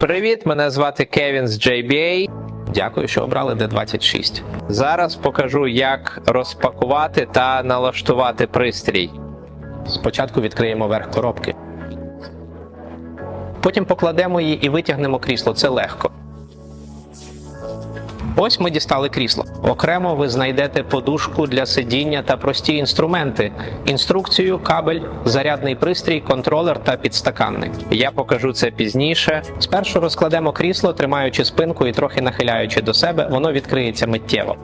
Привіт, мене звати Кевін з JBA. Дякую, що обрали D26. Зараз покажу, як розпакувати та налаштувати пристрій. Спочатку відкриємо верх коробки. Потім покладемо її і витягнемо крісло. Це легко. Ось ми дістали крісло. Окремо ви знайдете подушку для сидіння та прості інструменти: інструкцію, кабель, зарядний пристрій, контролер та підстаканник. Я покажу це пізніше. Спершу розкладемо крісло, тримаючи спинку і трохи нахиляючи до себе, воно відкриється миттєво.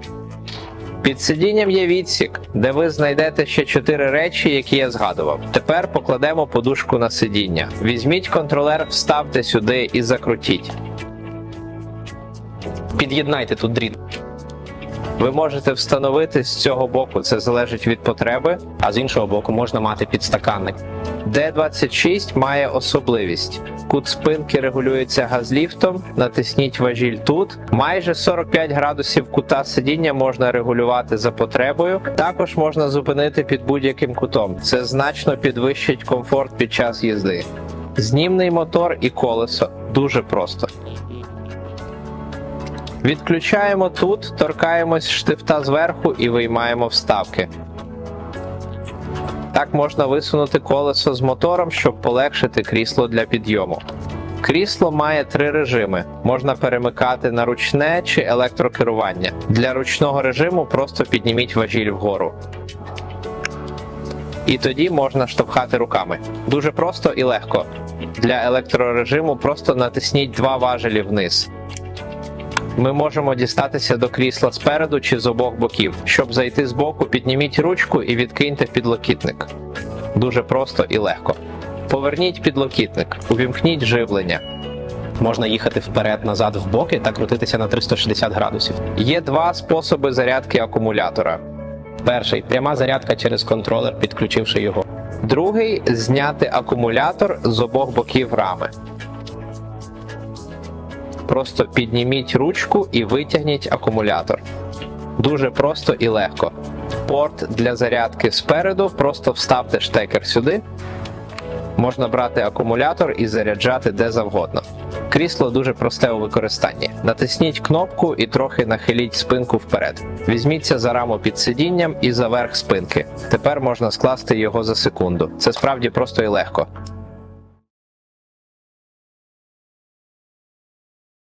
Під сидінням є відсік, де ви знайдете ще чотири речі, які я згадував. Тепер покладемо подушку на сидіння. Візьміть контролер, вставте сюди і закрутіть. Під'єднайте тут дріт. Ви можете встановити з цього боку, це залежить від потреби, а з іншого боку можна мати підстаканник. D26 має особливість. Кут спинки регулюється газліфтом, натисніть важіль тут. Майже 45 градусів кута сидіння можна регулювати за потребою. Також можна зупинити під будь-яким кутом. Це значно підвищить комфорт під час їзди. Знімний мотор і колесо дуже просто. Відключаємо тут, торкаємось штифта зверху і виймаємо вставки. Так можна висунути колесо з мотором, щоб полегшити крісло для підйому. Крісло має три режими: можна перемикати на ручне чи електрокерування. Для ручного режиму просто підніміть важіль вгору. І тоді можна штовхати руками. Дуже просто і легко. Для електрорежиму просто натисніть два важелі вниз. Ми можемо дістатися до крісла спереду чи з обох боків. Щоб зайти з боку, підніміть ручку і відкиньте підлокітник. Дуже просто і легко. Поверніть підлокітник, увімкніть живлення. Можна їхати вперед-назад в боки та крутитися на 360 градусів. Є два способи зарядки акумулятора. Перший пряма зарядка через контролер, підключивши його. Другий зняти акумулятор з обох боків рами. Просто підніміть ручку і витягніть акумулятор. Дуже просто і легко. Порт для зарядки спереду, просто вставте штекер сюди. Можна брати акумулятор і заряджати де завгодно. Крісло дуже просте у використанні. Натисніть кнопку і трохи нахиліть спинку вперед. Візьміться за раму під сидінням і за верх спинки. Тепер можна скласти його за секунду. Це справді просто і легко.